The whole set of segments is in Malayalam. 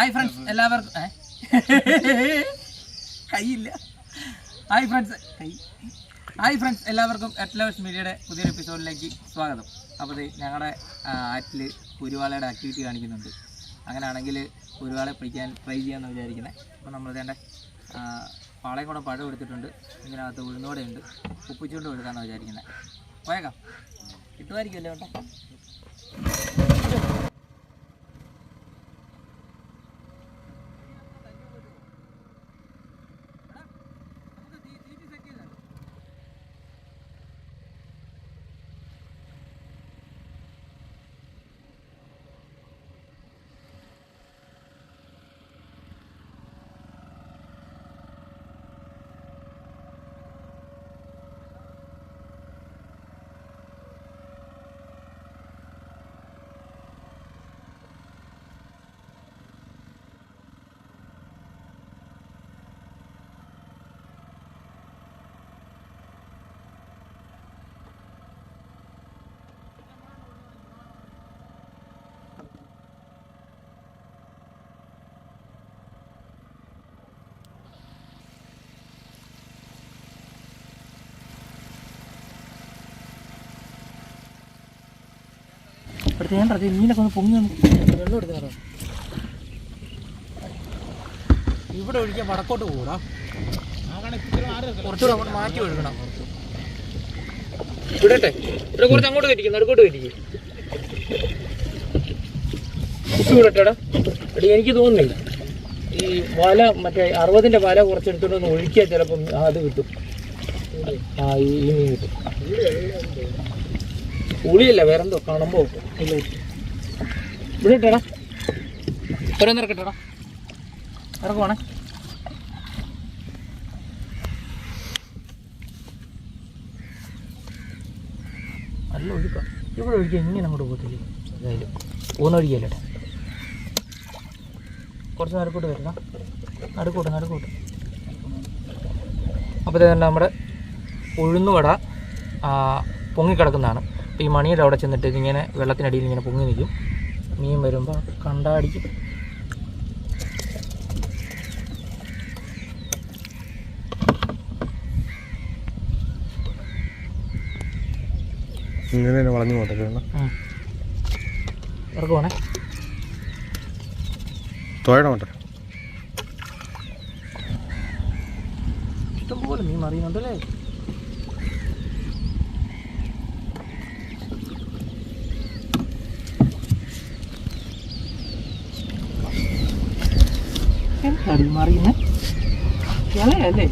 ഹായ് ഫ്രണ്ട്സ് എല്ലാവർക്കും ഏ? കൈയില്ല ഹായ് ഫ്രണ്ട്സ് കൈ. ഹായ് ഫ്രണ്ട്സ് എല്ലാവർക്കും അറ്റ്ലവേഴ്സ് മീഡിയയുടെ പുതിയൊരു എപ്പിസോഡിലേക്ക് സ്വാഗതം. അപ്പോൾ ഇത് ഞങ്ങളുടെ ആറ്റിൽ കുരുവാളയുടെ ആക്ടിവിറ്റി കാണിക്കുന്നുണ്ട്. അങ്ങനെയാണെങ്കിൽ കുരുവാളെ പിടിക്കാൻ ട്രൈ ചെയ്യാമെന്ന് വിചാരിക്കുന്നത് അപ്പോൾ നമ്മൾ ഇതേണ്ട പാളയും കൂടെ പഴം എടുത്തിട്ടുണ്ട്. ഇതിനകത്ത് ഉഴുന്നോടെ ഉണ്ട്. ഉപ്പിച്ചുകൊണ്ട് എടുക്കാമെന്ന് വിചാരിക്കുന്നത് പോയേക്കാം. കിട്ടുമായിരിക്കുമല്ലോ കേട്ടോ ഞാൻ പറഞ്ഞു മീനൊക്കെ ഒന്ന് പൊങ്ങി വെള്ളം എടുക്കാറോ ഇവിടെ ഒഴിക്കാൻ വടക്കോട്ട് പോകൂടാ. കുറച്ചുകൂടെ അങ്ങോട്ട് മാറ്റി ഒഴുകണം. വിടട്ടെ. ഇവിടെ കുറച്ച് അങ്ങോട്ട് കയറ്റിക്കും നടുക്കോട്ട് കയറ്റിക്കും. കുപ്പി വിടട്ടെടാ. എടി എനിക്ക് തോന്നുന്നില്ല. ഈ വല മറ്റേ അറുപതിന്റെ വല കുറച്ചെടുത്തോണ്ട് ഒന്ന് ഒഴിക്കുക ചിലപ്പം അത് കിട്ടും. ആ ഈ മീൻ കിട്ടും. പുളിയല്ല? വേറെന്തോ കാണുമ്പോ ഇല്ല ഇവിടെ ഇട്ടടാ ഒരു ഇറക്കട്ടെടാ ഇറക്കുവാണേ നല്ല ഒഴുക്കാം. ഇവിടെ ഒഴിക്കുക ഇങ്ങനെ അങ്ങോട്ട് പോകത്തില്ല? എന്തായാലും ഒഴിക്കല്ലേ? കുറച്ച് നടുക്കോട്ട് വരണം നടുക്കൂട്ട് നടുക്കൂട്ട്. അപ്പോൾ തന്നെ നമ്മുടെ ഉഴുന്നുവട പൊങ്ങിക്കിടക്കുന്നതാണ്. അപ്പോൾ ഈ മണിയുടെ അവിടെ ചെന്നിട്ട് ഇതിങ്ങനെ വെള്ളത്തിനടിയിൽ ഇങ്ങനെ പൊങ്ങി നിൽക്കും. മീൻ വരുമ്പോൾ കണ്ടാടിക്കും. ഇങ്ങനെ തന്നെ വളഞ്ഞു. ഇറക്കുവാണേ പോട്ടെ. ഇഷ്ടംപോലെ മീൻ മറിയുന്നുണ്ടല്ലേ? മറിയുന്നെ ഇളയല്ലേ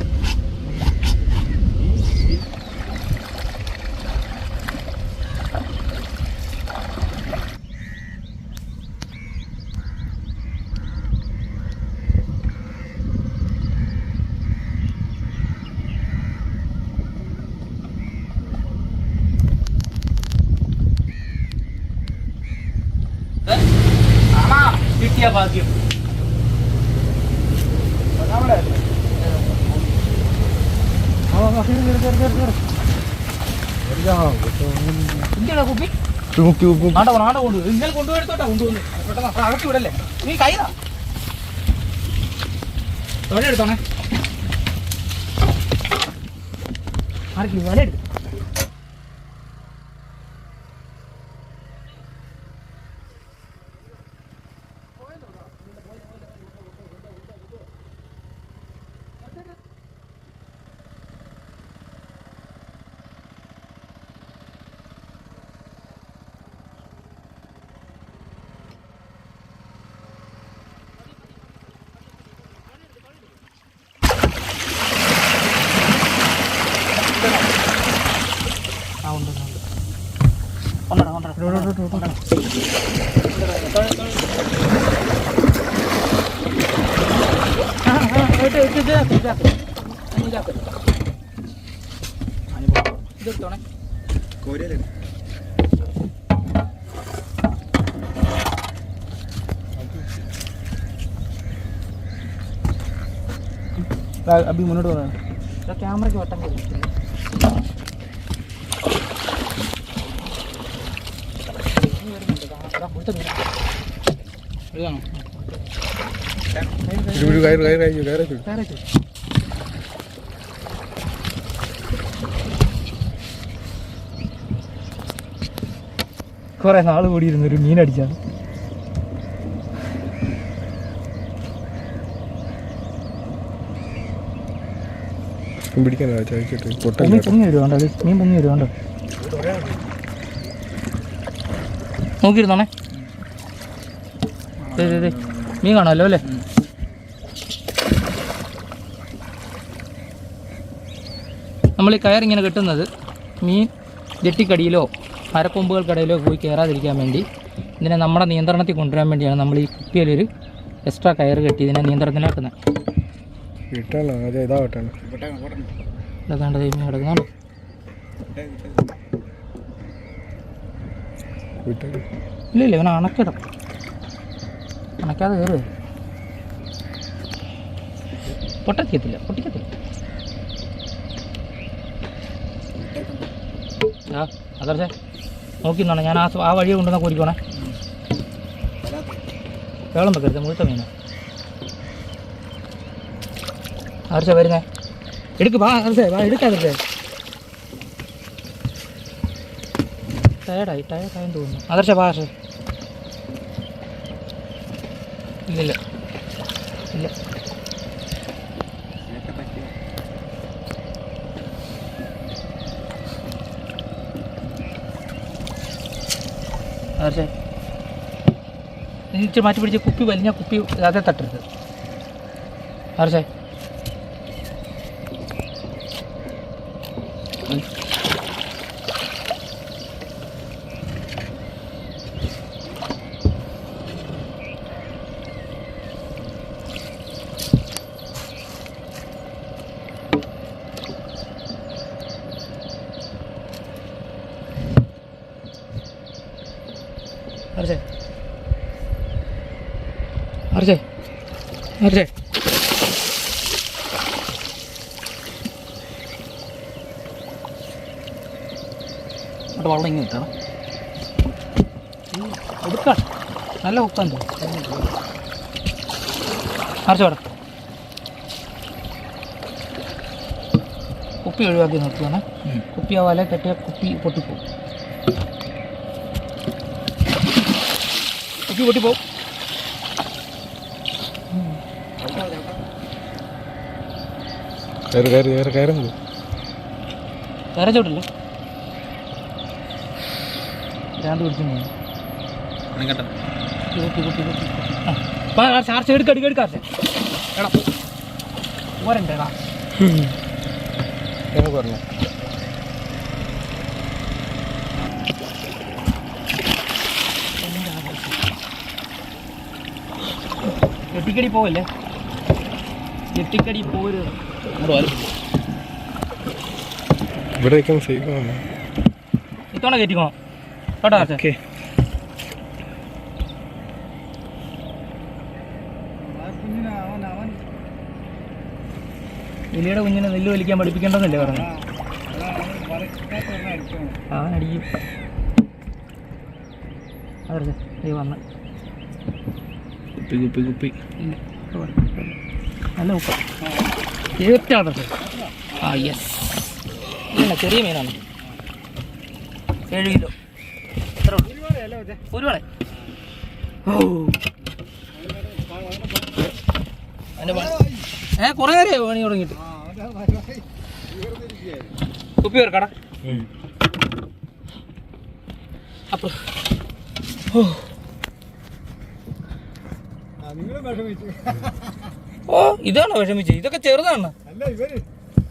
ഭാഗ്യം. ഇന്നലെ കൊണ്ടുപോയെടുത്തോട്ടാ കൊണ്ടുവന്ന് പെട്ടെന്ന് അകത്തി വിടല്ലേ? നീ കൈതാ വല എടുത്തോണേ. ആർക്കും വല എടുത്തു ആ ഉണ്ട് ഉണ്ട്, ഉണ്ട് കൊണ്ടടാ കൊണ്ടടാ കൊണ്ടടാ ആ, ആ, ഇട്ട്, ഇട്ട്, ഇത് ആക്ക്, ഇത് ആക്ക്. അതിന് ഇതാക്ക്. അതിന് ഇതെടുത്തോണേ അഭി മുന്നോട്ട് പറയാം ഇതാ ക്യാമറയ്ക്ക് വട്ടം കയറി ഇനി വരുന്നുണ്ട്. ദാ, ദാ, കൊടുത്ത മീനാ. ഇതാണോ ഒരു കയറ് കയറ് നാൾ കുറെ നാൾ കൂടി ഇരുന്നൊരു മീൻ അടിച്ചാണ്. പിടിക്കാനാ പൊങ്ങി പൊട്ടല്ല പൊങ്ങി വരുവാണ്ടോ മീൻ പൊങ്ങി വരുവാണ്ടോ നോക്കിയിരുന്നോണേ. മീൻ കാണാമല്ലോ അല്ലേ? നമ്മൾ ഈ കയറിങ്ങനെ കെട്ടുന്നത് മീൻ ജെട്ടിക്കടിയിലോ മരക്കൊമ്പുകൾക്കിടയിലോ പോയി കയറാതിരിക്കാൻ വേണ്ടി ഇതിനെ നമ്മുടെ നിയന്ത്രണത്തിൽ കൊണ്ടുവരാൻ വേണ്ടിയാണ് നമ്മൾ ഈ കുപ്പിയിലൊരു എക്സ്ട്രാ കയർ കെട്ടി ഇതിനെ നിയന്ത്രണത്തിലാക്കുന്നത്. വിട്ടാണോ അതെ ഇതാ വിട്ടാണ് ഇതാണ്ട് കിടക്കുന്നുണ്ടോ വിട്ടത് ഇല്ല ഇല്ല ഇവനെ അണക്കിടും അണക്കാതെ കയറുക പൊട്ടിക്കത്തില്ല പൊട്ടിക്കത്തില്ല ആ അതർച്ചേ നോക്കി നിന്നോണേ ഞാൻ ആ സ- ആ വഴിയെ കൊണ്ടുവന്ന കോരിക്കോണേ വേളം വെക്കരുത് മുഴുത്ത മീന ആർച്ച വരുന്നേ എടുക്ക് വാ ആർച്ചേ വാ എടുക്കാതെ ടയർഡായി ടയർഡായെന്ന് തോന്നുന്നു. ആദർശ ഭാഷ ഇല്ലില്ല ഇല്ല ആദർശ. ഇച്ചിരി മാറ്റി പിടിച്ച് കുപ്പി വലിഞ്ഞ കുപ്പി അതേ തട്ടരുത്. ആദർശേ. ആർച്ചേ അവിടെ വെള്ളം ഇങ്ങനെ കിട്ടണം എടുക്കാം. നല്ല ആർച്ച വേണം കുപ്പി ഒഴിവാക്കി നിർത്തുകയാണ് കുപ്പി ആ വല കെട്ടിയ കുപ്പി പൊട്ടിപ്പോവും. കുപ്പി പൊട്ടിപ്പോവും. കയറ് കയറ് കയറ് കയറുന്നത് വേറെ ചോട്ടില്ലേ? രണ്ട് പിടിച്ചു കുപ്പി കുപ്പി കുപ്പി ആ ചാർജ് എടുക്ക എടുക്ക എടുക്കാർച്ച എടാ പോരണ്ടേടാ എനിക്ക് പറഞ്ഞു. എട്ടിക്കടി പോവല്ലേ? എട്ടിക്കടി പോരുത് ഇവിടെ സേഫാണ് ഇത്തവണ കയറ്റിക്കോണം. കേട്ടോ ഓക്കെ എലിയുടെ കുഞ്ഞിനെ നെല്ല് വലിക്കാൻ പഠിപ്പിക്കേണ്ടെന്നല്ലേ പറഞ്ഞു? അവനടിക്കും അതെ വന്ന്. കുപ്പി കുപ്പി കുപ്പി. ഇല്ല. നല്ല ഉപ്പ ഏറ്റവും ആ യെസ് ഇല്ല ചെറിയ മീനാണ്. ഏഴ് കിലോ. എത്ര ഒരു വളെ. ഓ. ഏ കുറേ നേരമായി പണി തുടങ്ങിയിട്ട്. കുപ്പി വരക്കട അപ്പോൾ ഓ ഓ ഇതാണോ വിഷമിച്ചത്. ഇതൊക്കെ ചെറുതാണ്.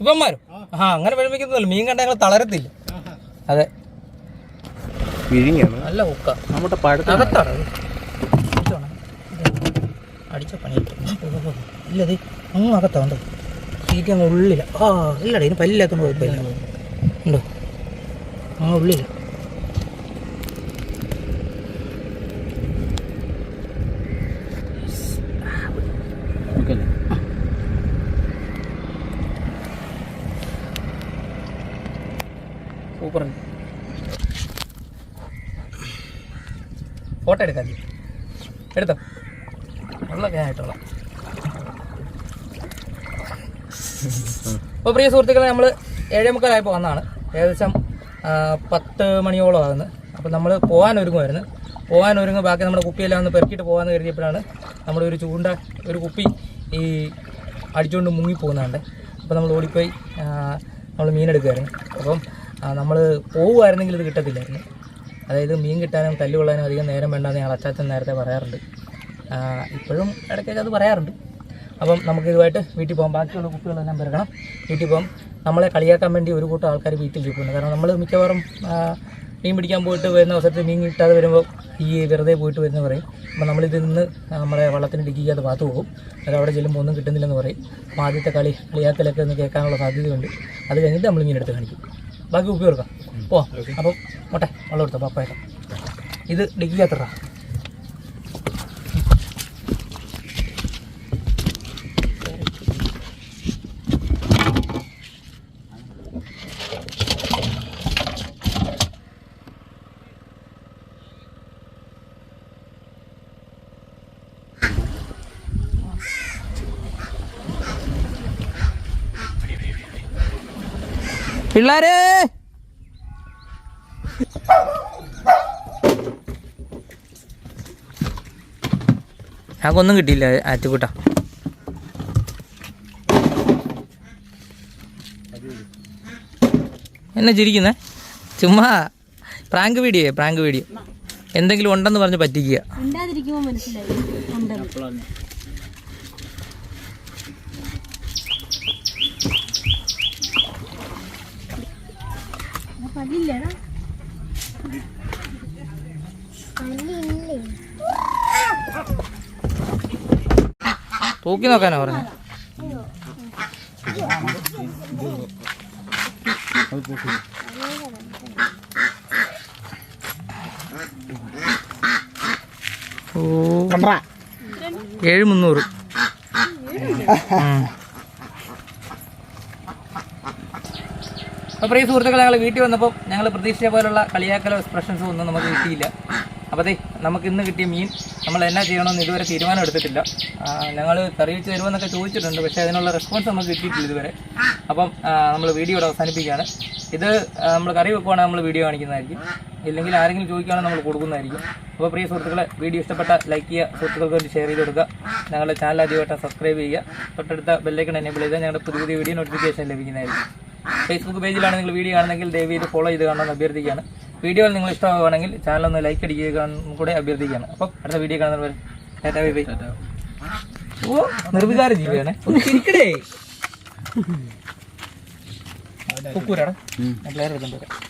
ഇവന്മാരും. ആ. അങ്ങനെ വിഷമിക്കുന്നില്ല മീൻ കണ്ട ഞങ്ങൾ തളരത്തില്ല. അതെ. വിഴിഞ്ഞാണ് നല്ല ഉക്ക. നമ്മുടെ പഴത്ത അകത്താണ് അത്. അടിച്ച പണി ഇല്ലത് അങ്ങ് അകത്താണ്ട് സീറ്റ് അങ്ങ് ഉള്ളില. ആ ഇല്ലടാ ഇതിന് പല്ലില്ലാത്തോണ്ട് കുഴപ്പമില്ല ഉണ്ടോ? ആ ഉള്ളില. സൂപ്പർ ഫോട്ടോ എടുക്കാം. എടുത്തോ. നല്ല ഞാൻ ഇട്ടോളാം അപ്പോൾ പ്രിയ സുഹൃത്തുക്കളെ നമ്മൾ ഏഴേ മുക്കാലായപ്പോൾ വന്നതാണ് ഏകദേശം പത്ത് മണിയോളം ആകുന്നു. അപ്പോൾ നമ്മൾ പോകാൻ ഒരുങ്ങുമായിരുന്നു പോകാൻ ഒരുങ്ങും ബാക്കി നമ്മുടെ കുപ്പിയെല്ലാം ഒന്ന് പെറുക്കിയിട്ട് പോകാമെന്ന് കരുതിയപ്പോഴാണ് നമ്മുടെ ഒരു ചൂണ്ട ഒരു കുപ്പി ഈ അടിച്ചുകൊണ്ട് മുങ്ങിപ്പോകുന്നുണ്ട് അപ്പോൾ നമ്മൾ ഓടിപ്പോയി നമ്മൾ മീനെടുക്കുമായിരുന്നു അപ്പം നമ്മൾ പോവുമായിരുന്നെങ്കിൽ ഇത് കിട്ടത്തില്ലായിരുന്നു. അതായത് മീൻ കിട്ടാനും തല്ലുകൊള്ളാനും അധികം നേരം വേണ്ടെന്ന് ഞങ്ങൾ അച്ചാച്ചൻ നേരത്തെ പറയാറുണ്ട്. ഇപ്പോഴും ഇടയ്ക്കൊക്കെ അത് പറയാറുണ്ട്. അപ്പം നമുക്ക് ഇതുമായിട്ട് വീട്ടിൽ പോകാം. ബാക്കിയുള്ള കുപ്പികളെല്ലാം പെരുകണം വീട്ടിൽ പോകാം. നമ്മളെ കളിയാക്കാൻ വേണ്ടി ഒരു കൂട്ടം ആൾക്കാർ വീട്ടിൽ ചുറ്റുന്നുണ്ട് കാരണം നമ്മൾ മിക്കവാറും മീൻ പിടിക്കാൻ പോയിട്ട് വരുന്ന അവസരത്തിൽ മീൻ കിട്ടാതെ വരുമ്പോൾ ഈ വെറുതെ പോയിട്ട് വരുന്ന പറയും. അപ്പം നമ്മളിത് നിന്ന് നമ്മളെ വള്ളത്തിന് ഡിക്കിക്കാതെ പാത്തു പോകും. അത് അവിടെ ചെല്ലുമ്പോൾ ഒന്നും കിട്ടുന്നില്ലെന്ന് പറയും. അപ്പോൾ ആദ്യത്തെ കളി കളിയാക്കലൊക്കെ ഒന്ന് കേൾക്കാനുള്ള സാധ്യതയുണ്ട്. അത് കഴിഞ്ഞിട്ട് നമ്മൾ മീനെടുത്ത് കാണിക്കും. ബാക്കി ഉപയോഗിക്കാം പോ. അപ്പം മോട്ടെ വെള്ളം എടുത്തോ പപ്പയൊക്കെ ഇത് ഡിക്കിക്കാത്തറ പിള്ളേരെ. ഞങ്ങൾക്കൊന്നും കിട്ടിയില്ല ആറ്റുകൂട്ട. എന്നെ ചിരിക്കുന്നേ? ചുമ്മാ പ്രാങ്ക് വീഡിയോ പ്രാങ്ക് വീഡിയോ. എന്തെങ്കിലും ഉണ്ടെന്ന് പറഞ്ഞ് പറ്റിക്കുക. മനസ്സിലായി ഉണ്ടെന്ന് തൂക്കി നോക്കാനാ പറഞ്ഞു. ഓ. ഏഴ് മുന്നൂറ്. അപ്പോൾ പ്രിയ സുഹൃത്തുക്കൾ ഞങ്ങൾ വീട്ടിൽ വന്നപ്പോൾ ഞങ്ങൾ പ്രതീക്ഷിച്ച പോലുള്ള കളിയാക്കലോ എക്സ്പ്രഷൻസോ ഒന്നും നമുക്ക് കിട്ടിയില്ല. അപ്പോൾ അതെ നമുക്ക് ഇന്ന് കിട്ടിയ മീൻ നമ്മൾ എന്നാ ചെയ്യണമെന്ന് ഇതുവരെ തീരുമാനം എടുത്തിട്ടില്ല. ഞങ്ങൾ കറി വെച്ച് തരുമെന്നൊക്കെ ചോദിച്ചിട്ടുണ്ട് പക്ഷേ അതിനുള്ള റെസ്പോൺസ് നമുക്ക് കിട്ടിയിട്ടില്ല ഇതുവരെ. അപ്പം നമ്മൾ വീഡിയോ ഇവിടെ അവസാനിപ്പിക്കുകയാണ്. ഇത് നമ്മൾ കറി വെക്കുവാണെങ്കിൽ നമ്മൾ വീഡിയോ കാണിക്കുന്നതായിരിക്കും. ഇല്ലെങ്കിൽ ആരെങ്കിലും ചോദിക്കുകയാണെങ്കിൽ നമ്മൾ കൊടുക്കുന്നതായിരിക്കും. അപ്പോൾ പ്രിയ സുഹൃത്തുക്കളെ വീഡിയോ ഇഷ്ടപ്പെട്ട ലൈക്ക് ചെയ്യുക സുഹൃത്തുക്കൾക്ക് വേണ്ടി ഷെയർ ചെയ്ത് കൊടുക്കുക. ഞങ്ങളുടെ ചാനൽ ആദ്യമായിട്ട് സബ്സ്ക്രൈബ് ചെയ്യുക. തൊട്ടടുത്ത ബെല്ലൈക്കൺ എനേബിൾ ചെയ്താൽ ഞങ്ങളുടെ പുതിയ പുതിയ വീഡിയോ നോട്ടിഫിക്കേഷൻ ലഭിക്കുന്നതായിരിക്കും. ഫേസ്ബുക്ക് പേജിലാണ് നിങ്ങൾ വീഡിയോ കാണുന്നെങ്കിൽ ദയവ് ചെയ്ത് ഫോളോ ചെയ്ത് കാണണമെന്ന് അഭ്യർത്ഥിക്കുകയാണ്. വീഡിയോയിൽ നിങ്ങൾ ഇഷ്ടമാവുകയാണെങ്കിൽ ചാനൽ ഒന്ന് ലൈക്ക് അടിക്കുക കൂടെ അഭ്യർത്ഥിക്കുകയാണ്. അപ്പം അടുത്ത വീഡിയോ കാണുന്നവർ ടാറ്റാ ബൈ ബൈ ഓ നിർവികാര ജീവിയാണ്. ചിരിക്കടേ. കുക്കൂരാടാ ഞാൻ പ്ലെയർ എടുത്തോണ്ട് വരാം